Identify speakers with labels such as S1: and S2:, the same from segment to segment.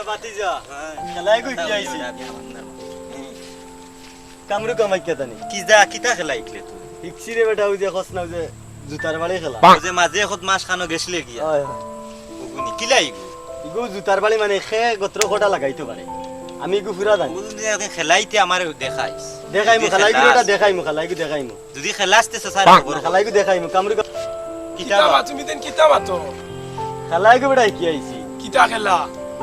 S1: এটা বাতিজা খেলাই কামাই কে জানি
S2: কি যা কিতা খেলাই কলে
S1: তুই ইকছি বেটা ওই খস না যে জুতার বাড়ি খেলা
S2: ওই যে মাঝে খত মাস খানো গেছলে কি ওগুনি কিলাই গো
S1: ইগো জুতার বাড়ি মানে খে গত্র খটা লাগাইতো পারে আমি গু ফুরা জানি
S2: ওগুনি খেলাইতে আমারে দেখাইস
S1: দেখাইমু খেলাই গু এটা দেখাইমু খেলাই গু দেখাইমু
S2: যদি খেলাসতে সাসার
S1: খেলাই গু দেখাইমু কামরু
S2: কিতা তুমি দেন কিতা মাতো
S1: খেলাই গু বেটা কি আইছি
S2: কিতা খেলা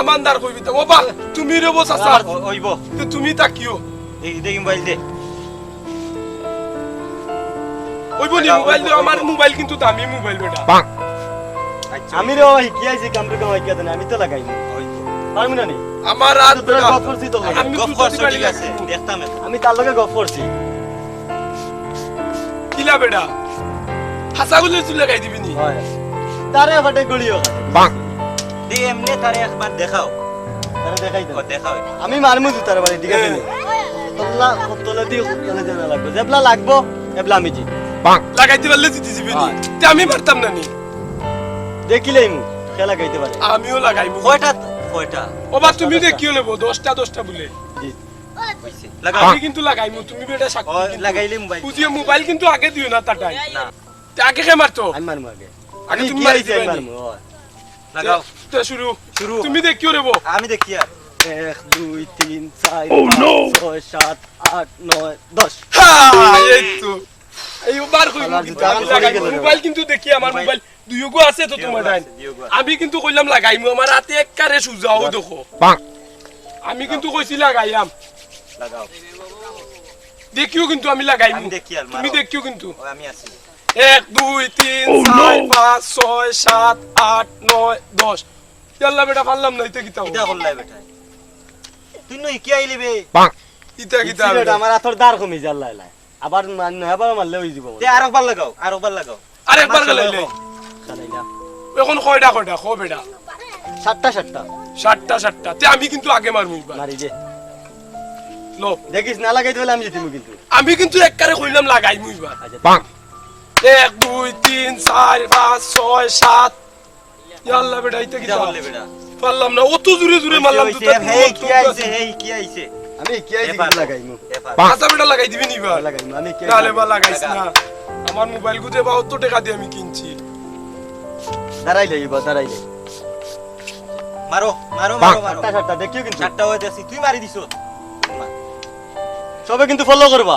S2: আমানদার কইবি তো বাবা তুমি রে বস আসা হইব তো তুমি তাকিও
S1: এই দেই মোবাইল দে
S2: ওইব নি মোবাইল দে আমার মোবাইল কিন্তু দামি মোবাইল বেটা
S1: আচ্ছা। আমি রে ওই কি আইছি কামরে কামাই কি দেন আমি তো লাগাই না পারমি না নি আমার আর গপ করছি তো
S2: ঠিক আছে দেখতাম
S1: আমি তার লগে গপ
S2: কিলা বেটা হাসাগুলো চুলে গাই দিবি নি
S1: তারে ফাটে গলিও বাং
S2: দি এমনি তারে
S1: আমি মারমু তো তার বাড়ি ঠিক আছে কিন্তু লাগাইমু তুমি বেটা সাক্ষী
S2: মোবাইল মোবাইল কিন্তু আগে দিও না তাটাই না আগে কে মারতো আগে আগে তুমি মারিতে তুমি দেখিও
S1: আমি দেখি আর এক দুই তিন চার oh, ছয় সাত আট নয় দশ
S2: কিন্তু কইলাম লাগাইমু আমার হাতে দেখো আমি কিন্তু কইছি লাগাইয়াম দেখিও কিন্তু আমি লাগাইমু তুমি দেখিও কিন্তু এক দুই তিন oh, চার পাঁচ ছয় সাত আট নয় দশ ইয়াল্লা বেটা পারলাম না ইতে কিতা
S1: কিতা করলাই বেটা তুই নই কি আইলি বে ইতা কিতা বেটা আমার আথর দার কমে জাল্লা লাই আবার মান না আবার মারলে হই দিব তে আর একবার লাগাও আর একবার লাগাও
S2: আর একবার লাগাইলে এখন কয়টা কয়টা খ বেটা সাতটা সাতটা সাতটা সাতটা তে আমি কিন্তু আগে মারবো মারমু মারি দে লো
S1: দেখিস না লাগাই দিলে আমি জিতিমু কিন্তু
S2: আমি কিন্তু এক কারে কইলাম লাগাই মুইবা আচ্ছা এক দুই তিন চার পাঁচ ছয় সাত আল্লাহ বেটা এটা কি বেটা পারলাম না অত মারলাম
S1: তো কি আইছে কি আইছে আমি কি বেটা
S2: লাগাই দিবি নি বা লাগাইমু কি তাহলে বা না আমার মোবাইল গুজে টাকা দিয়ে আমি কিনছি
S1: দাঁড়াই লই বা দাঁড়াই লই মারো মারো মারো
S2: মারো সাতটা সাতটা দেখিও কিন্তু
S1: সাতটা হইতেছি তুই মারি দিছ সবে কিন্তু ফলো করবা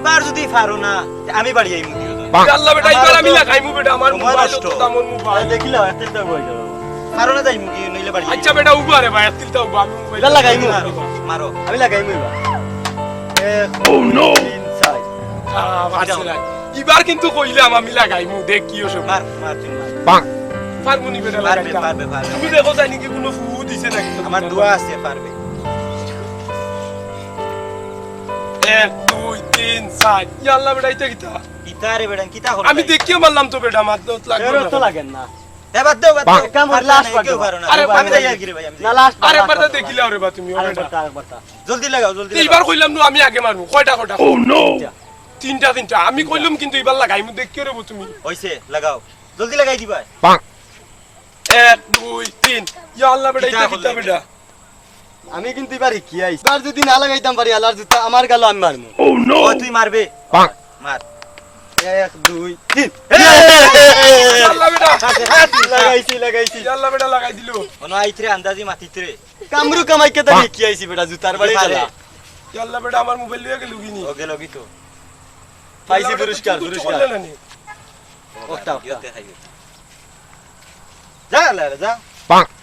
S1: ইবার যদি পারো না আমি বাড়ি আইমু দিও
S2: আল্লাহ বেটা ইবার আমি খাইমু বেটা আমার মোবাইল তো আমার মোবাইল
S1: দেখিলা এত দাম হই যাও পারো না যাইমু কি নইলে বাড়ি
S2: আচ্ছা বেটা উবা রে ভাই এত দাম আমি
S1: মোবাইল লাগাইমু মারো আমি লাগাইমু
S2: ও নো ইনসাইড আ কিন্তু আমি দেখ কি হইছে
S1: মার মার বাং
S2: পারবো নি বেটা পারবে পারবে তুমি দেখো জানি কি কোনো ফু দিছে নাকি
S1: আমার দোয়া আছে পারবে
S2: তিন চার ইয়াল্লা বেটা এটা কিতা
S1: কিতা বেটা কিতা হল
S2: আমি দেখিও মারলাম তো বেটা মার
S1: তো লাগেন না এবার দেও না লাস্ট
S2: আগে মারমু কয়টা কয়টা ও oh, তিনটা আমি কইলাম কিন্তু এবার লাগাই মু দেখিও রে তুমি
S1: হইছে লাগাও জলদি লাগাই দিবা
S2: এক দুই তিন ইয়াল্লা বেটা এটা কিতা বেটা
S1: আমি কিন্তু এবার কি আইছি এবার যদি না লাগাইতাম পারি আলার জুতা আমার গালো আমি মারমু ও oh, নো ও তুই মারবে পাক মার এক দুই তিন আল্লাহ বেটা লাগাইছি লাগাইছি
S2: আল্লাহ বেটা লাগাই দিলু ও
S1: কোনো আইতরে আন্দাজি মাতিত্রে কামরু কামাই কে তো কি আইছি বেটা জুতার বাড়ি চালা
S2: আল্লাহ বেটা আমার মোবাইল লিয়ে গেল গিনি
S1: ওকে লগি তো পাইছি পুরস্কার পুরস্কার ওটা ওটা যা আল্লাহ যা পাক